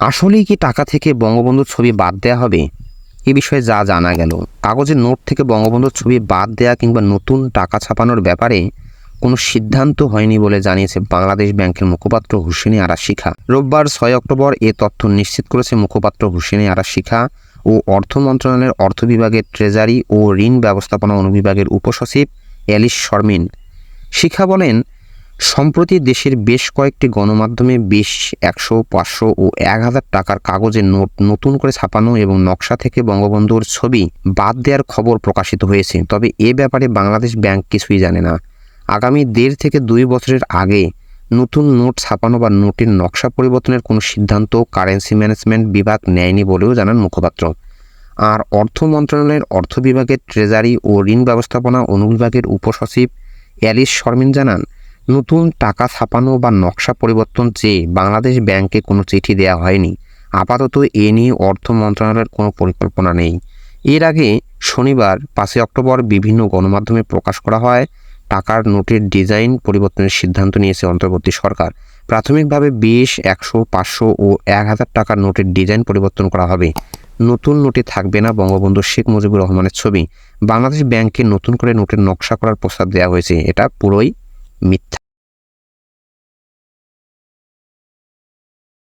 আসলেই কি টাকা থেকে বঙ্গবন্ধুর ছবি বাদ দেওয়া হবে? এ বিষয়ে যা জানা গেল। কাগজের নোট থেকে বঙ্গবন্ধুর ছবি বাদ দেওয়া কিংবা নতুন টাকা ছাপানোর ব্যাপারে কোনো সিদ্ধান্ত হয়নি বলে জানিয়েছে বাংলাদেশ ব্যাংকের মুখপাত্র হুসেনি আরা শিখা রোববার ছয় অক্টোবর এ তথ্য নিশ্চিত করেছে মুখপাত্র হুসেনি আরা শিখা ও অর্থ মন্ত্রণালয়ের অর্থ বিভাগের ট্রেজারি ও ঋণ ব্যবস্থাপনা অনুবিভাগের উপসচিব এলিস শর্মিন। শিখা বলেন সম্প্রতি দেশের বেশ কয়েকটি গণমাধ্যমে বেশ একশো, পাঁচশো ও এক হাজার টাকার কাগজের নোট নতুন করে ছাপানো এবং নকশা থেকে বঙ্গবন্ধুর ছবি বাদ দেওয়ার খবর প্রকাশিত হয়েছে। তবে এ ব্যাপারে বাংলাদেশ ব্যাংক কিছুই জানে না। আগামী দেড় থেকে দুই বছরের আগে নতুন নোট ছাপানো বা নোটের নকশা পরিবর্তনের কোনো সিদ্ধান্ত কারেন্সি ম্যানেজমেন্ট বিভাগ নেয়নি বলেও জানান মুখপাত্র। আর অর্থ মন্ত্রণালয়ের অর্থ বিভাগের ট্রেজারি ও ঋণ ব্যবস্থাপনা অনুবিভাগের উপসচিব অ্যালিস শর্মিন জানান নতুন টাকা ছাপানো বা নকশা পরিবর্তন চেয়ে বাংলাদেশ ব্যাংকে কোনো চিঠি দেওয়া হয়নি। আপাতত এ নিয়ে অর্থ মন্ত্রণালয়ের কোনো পরিকল্পনা নেই। এর আগে শনিবার পাঁচই অক্টোবর বিভিন্ন গণমাধ্যমে প্রকাশ করা হয়, টাকার নোটের ডিজাইন পরিবর্তনের সিদ্ধান্ত নিয়েছে অন্তর্বর্তী সরকার। প্রাথমিকভাবে বিশ একশো, পাঁচশো ও এক হাজার টাকার নোটের ডিজাইন পরিবর্তন করা হবে। নতুন নোটে থাকবে না বঙ্গবন্ধু শেখ মুজিবুর রহমানের ছবি। বাংলাদেশ ব্যাংকে নতুন করে নোটের নকশা করার প্রস্তাব দেওয়া হয়েছে। এটা পুরোই มิท